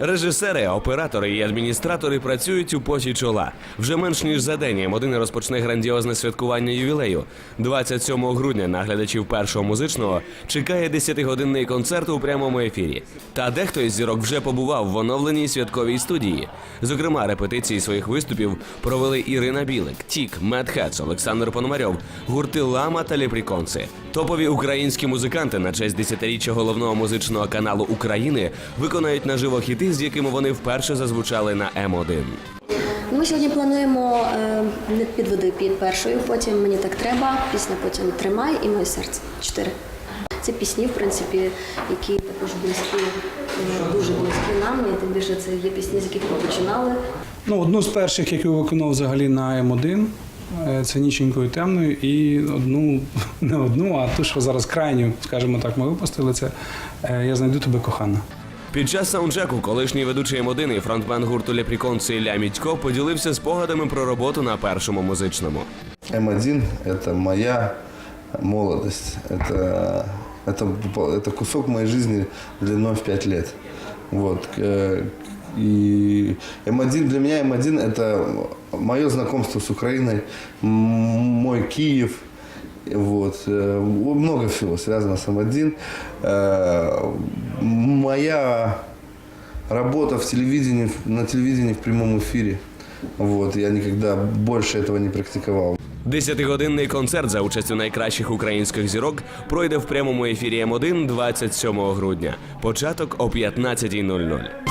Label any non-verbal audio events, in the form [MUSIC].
Режисери, оператори і адміністратори працюють у поті чола. Вже менш ніж за день М1 розпочне грандіозне святкування ювілею. 27 грудня на глядачів першого музичного чекає 10-годинний концерт у прямому ефірі. Та дехто із зірок вже побував в оновленій святковій студії. Зокрема, репетиції своїх виступів провели Ірина Білик, Тік, Мед Хетс, Олександр Пономарьов, гурти Лама та Ліпріконси. Топові українські музиканти на честь 10-річчя головного музичного каналу України виконають наживо хіти, з якими вони вперше зазвучали на М1. Ми сьогодні плануємо е, не підведи під першою, потім мені так треба, пісня потім тримай і моє серце. Чотири. Це пісні, в принципі, які також близькі, е, дуже близькі нам. І тим більше це є пісні, з яких ми починали. Ну, одну з перших, яку виконав взагалі на М1, е, це ніченькою темною, і одну, [LAUGHS] не одну, а ту, що зараз крайню, скажімо так, ми випустили, це е, Я знайду тебе кохана. Під час саундчеку колишній ведучий М1 і фронтмен гурту Лепріконси Ілля Мідько поділився спогадами про роботу на першому музичному. М1 – это моя молодость. Это, это, это кусок моей жизни длиной в 5 лет. Вот. э, И М1 для меня М1 – это мое знакомство с Украиной, м- мой Киев. Вот. э, Много всего связано с М1. Э, Моя работа в телевидении, на телевидении в прямом эфире. Вот. Я никогда больше этого не практиковал. Десятигодинний концерт за участю найкращих українських зірок пройде в прямому ефірі М1 27 грудня. Початок о 15.00.